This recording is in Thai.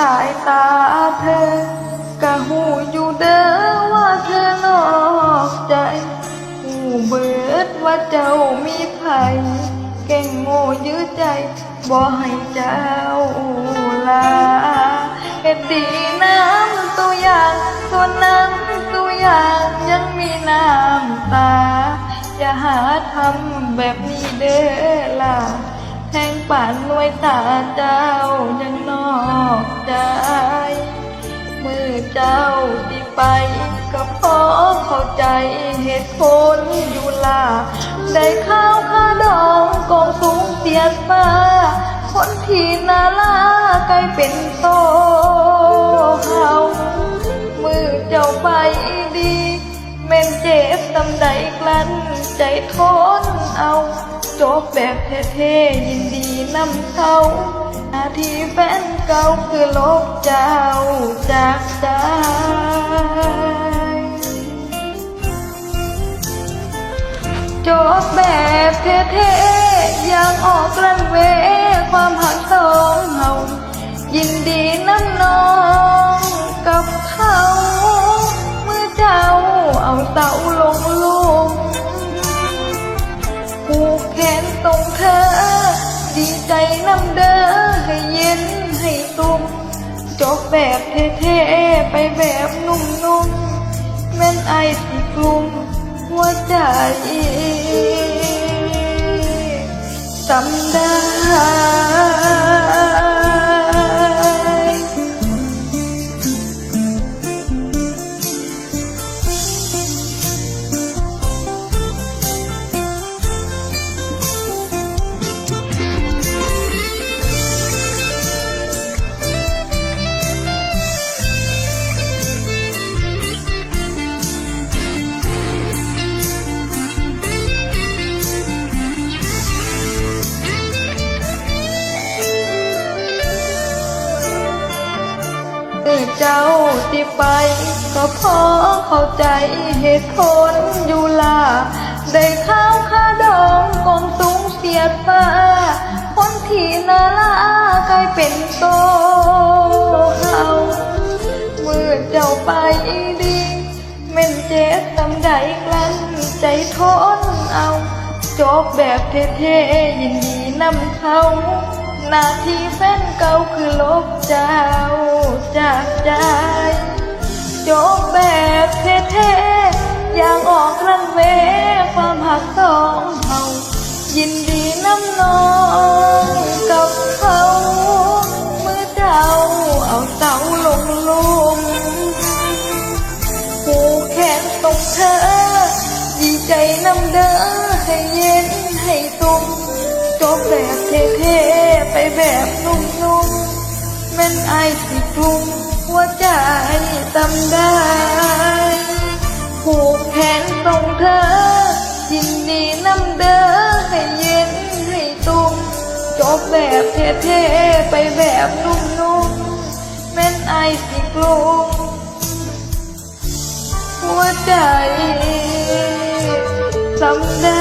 สายตาเธอกะหูอยู่เด้อว่าเธอนอกใจหูเบิดว่าเจ้ามีไผเก่งโง่ยื้อใจบ่ให้เจ้าลาเฮ็ดดีน้ำตัวอย่างส่วนน้ำตัวอย่างยังมีน้ำตา อย่าหาทำแบบนี้เด้อล่ะแทงป่านหน่วยตาเจ้ายังนอก ใจเหตุผลอยู่ล่ะได้ข้าวค่าดองกองสูงเสียฟ้า คนที่นาลากลายเป็นโตเฮามือเจ้าไปดีแม่นเจ็บตำใดกลั้นใจทนเอาจบแบบเท่ๆยินดีนำเขาหน้าทีแฟนเก่าคือลบเจ้าจากใจ เทอย่างออกรันเว ความหักสองเฮายินดีน้ำนองกับเขาเมื่อเจ้าเอาเต่าลงลุมผูกแขนตรงเธอ ดีใจน้ำเด้อให้เย็นให้ตุ้มจบแบบเท่ๆไปแบบนุ่มๆแม่นไอายสิกลุ่มหัวใจจำได้ ที่เจ้าที่ไป ก็พราะเข้าใจเหตุผลอยู่ล่ะได้ข้าวค่าดองกองสูงเสียดฟ้าคนที่นาลากลายเป็นโตเฮาเมื่อเจ้าไปดีแม่นเจ็บตำใดกลั้นใจทนเอา จบแบบเท่ๆยินดีนำเขา หน้าที่แฟนเก่าคือลบเจ้าจากใจจบแบบเท่ๆอย่างออกรันเวความหักสองเฮายินดีน้ำนองกับเขาเมื่อเจ้าเอาเสาลงลุมผูกแขนตรงเธอ ดีใจน้ำเด้อให้เย็นให้ตุ้ม จบแบบเท่ๆไปแบบนุ่มๆแม่นไอสิกลุ่มหัวใจตำได้ผูกแขนตรงเธอยินดีน้ำเด้อให้เย็นให้ตุ้มจบแบบเท่ๆไปแบบนุ่มๆแม่นไอสิกลุ่มหัวใจจำได้